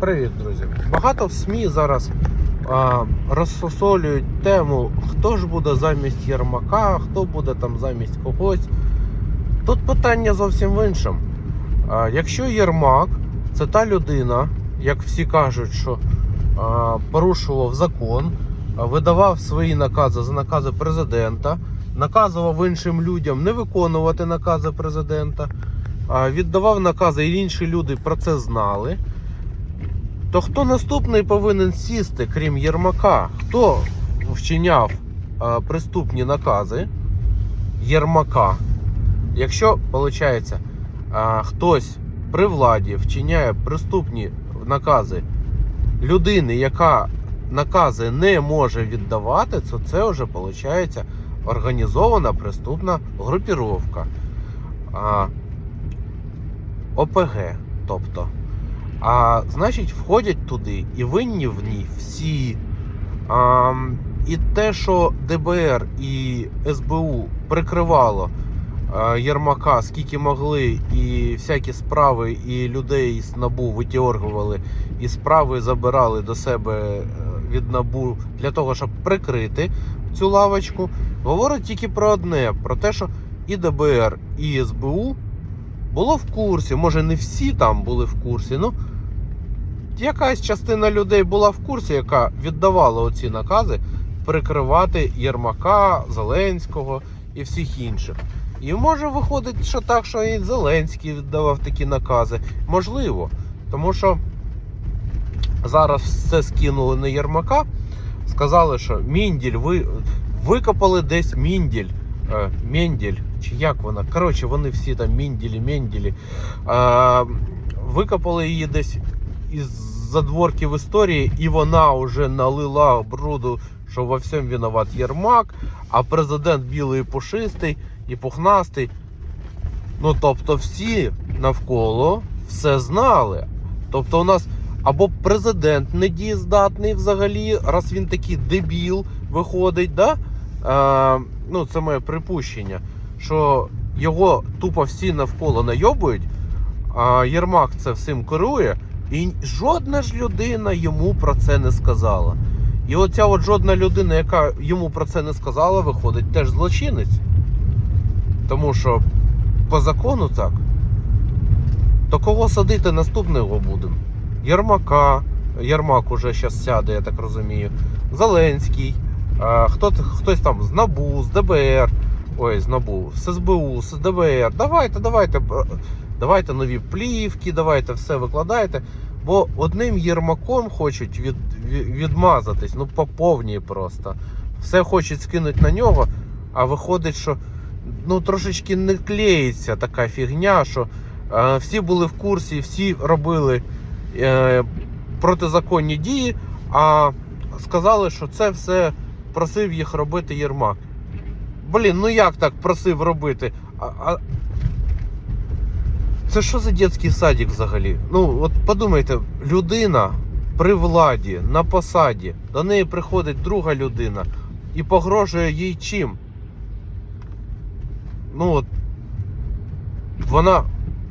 Привіт, друзі. Багато в СМІ зараз а, розсосолюють тему, хто ж буде замість Єрмака, хто буде там замість когось. Тут питання зовсім в іншому. А, якщо Єрмак це та людина, як всі кажуть, що а, порушував закон, а, видавав свої накази за накази президента, наказував іншим людям не виконувати накази президента, а, віддавав накази, і інші люди про це знали. То хто наступний повинен сісти, крім Єрмака? Хто вчиняв а, приступні накази Єрмака? Якщо, виходить, а, хтось при владі вчиняє приступні накази людини, яка накази не може віддавати, то це вже виходить організована преступна групіровка. А, ОПГ, тобто. А значить, входять туди і винні в ній всі. А, і те, що ДБР і СБУ прикривало а, Єрмака скільки могли, і всякі справи, і людей з НАБУ витягували, і справи забирали до себе е, від НАБУ для того, щоб прикрити цю лавочку, говорить тільки про одне: про те, що і ДБР, і СБУ було в курсі. Може, не всі там були в курсі, ну якась частина людей була в курсі, яка віддавала оці накази прикривати Єрмака, Зеленського і всіх інших. І може виходить, що так, що і Зеленський віддавав такі накази. Можливо, тому що зараз все скинули на Єрмака. Сказали, що Мінділь, ви викопали десь Мінділь. Е, Менділь, чи як вона? Коротше, вони всі там Мінділі, Менділі. Е, викопали її десь із задворків історії, і вона вже налила бруду, що во всьому виноват Єрмак, а президент білий і пушистий і пухнастий. Ну, тобто, всі навколо все знали. Тобто, у нас або президент недієздатний взагалі, раз він такий дебіл виходить, да? Е, ну, це моє припущення, що його тупо всі навколо найобують, а Єрмак це всім керує, і жодна ж людина йому про це не сказала. І оця от жодна людина, яка йому про це не сказала, виходить теж злочинець. Тому що по закону так. То кого садити наступного будемо? Єрмака. Єрмак уже зараз сяде, я так розумію. Зеленський. Хто, хтось там з НАБУ, з ДБР. Ой, з НАБУ, з СБУ, з ДБР. Давайте, давайте. Давайте нові плівки, давайте все викладайте. Бо одним Єрмаком хочуть від, від- відмазатись, ну по повній просто. Все хочуть скинути на нього, а виходить, що ну трошечки не клеїться така фігня, що е, всі були в курсі, всі робили е, протизаконні дії, а сказали, що це все просив їх робити Єрмак. Блін, ну як так просив робити? А, а... Це що за дитячий садик взагалі? Ну, от подумайте, людина при владі, на посаді, до неї приходить друга людина і погрожує їй чим? Ну от вона,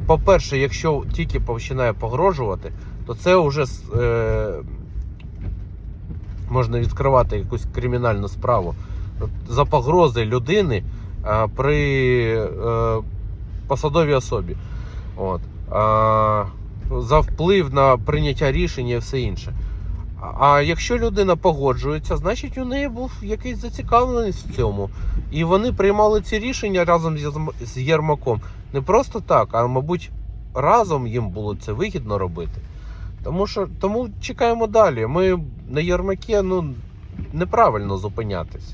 по-перше, якщо тільки починає погрожувати, то це вже е, можна відкривати якусь кримінальну справу за погрози людини е, при е, посадовій особі. От. А, за вплив на прийняття рішення і все інше. А- якщо людина погоджується, значить у неї був якийсь зацікавленість в цьому. І вони приймали ці рішення разом з Єрмаком. Не просто так, а мабуть, разом їм було це вигідно робити. Тому що тому чекаємо далі. Ми на Єрмаке ну, неправильно зупинятись.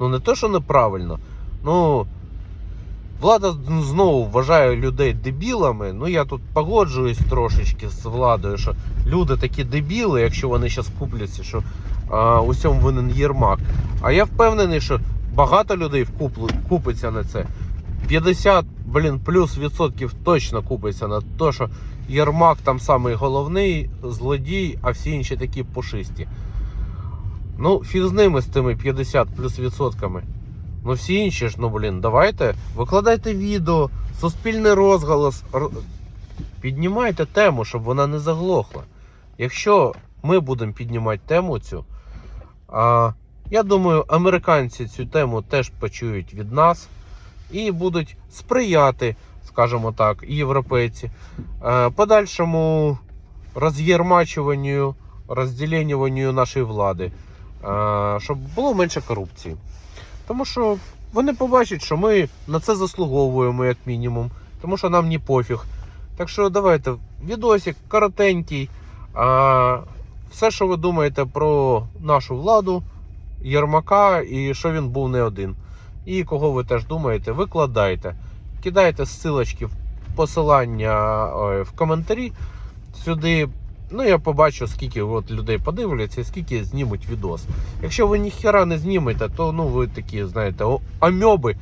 Ну не то, що неправильно. Ну влада знову вважає людей дебілами. Ну я тут погоджуюсь трошечки з владою, що люди такі дебіли, якщо вони зараз купляться, що а, усьому винен Єрмак. А я впевнений, що багато людей вкуплю- купиться на це. 50, блін, плюс відсотків точно купиться на те, що Єрмак там самий головний злодій, а всі інші такі пушисті. Ну, фіг з ними з тими 50 плюс відсотками. Ну, всі інші ж, ну блін, давайте, викладайте відео, суспільний розголос, піднімайте тему, щоб вона не заглохла. Якщо ми будемо піднімати тему цю, а, я думаю, американці цю тему теж почують від нас і будуть сприяти, скажімо так, європейці, е, подальшому роз'єрмачуванню, розділенню нашої влади, е, щоб було менше корупції. Тому що вони побачать, що ми на це заслуговуємо, як мінімум, тому що нам не пофіг. Так що давайте, відосик коротенький. А, все, що ви думаєте про нашу владу, Єрмака, і що він був не один. І кого ви теж думаєте, викладайте. Кидайте ссылочки в посилання ой, в коментарі сюди. Ну, я побачу, скільки от людей подивляться, скільки знімуть відос. Якщо ви ніхера не знімете, то ну ви такі, знаєте, амьоби,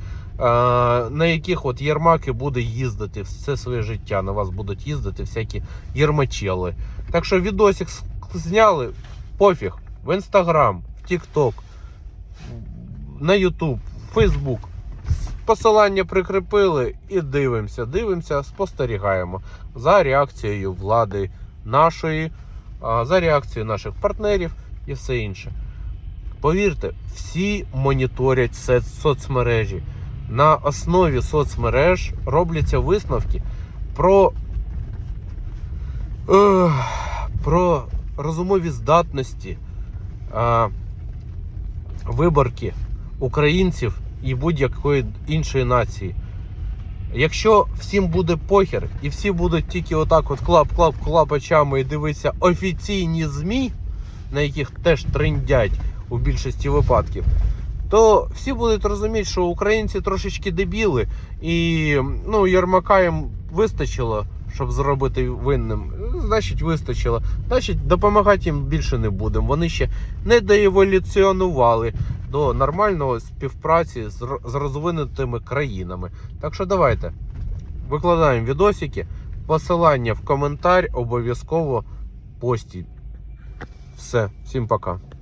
на яких от Єрмаки буде їздити все своє життя. На вас будуть їздити всякі єрмачели. Так що відосик зняли, пофіг, в інстаграм, в Тікток, на Ютуб, Фейсбук. Посилання прикріпили і дивимося, дивимося, спостерігаємо за реакцією влади нашої, за реакцією наших партнерів і все інше. Повірте, всі моніторять соцмережі. На основі соцмереж робляться висновки про, про розумові здатності виборки українців і будь-якої іншої нації. Якщо всім буде похер, і всі будуть тільки отак от клап-клап клап очами і дивитися офіційні ЗМІ, на яких теж триндять у більшості випадків, то всі будуть розуміти, що українці трошечки дебіли, і ну, Єрмака їм вистачило, щоб зробити винним. Значить, вистачило. Значить, допомагати їм більше не будемо. Вони ще не доеволюціонували до нормальної співпраці з розвинутими країнами. Так що давайте викладаємо відосики, посилання в коментар обов'язково постіть. Все, всім пока.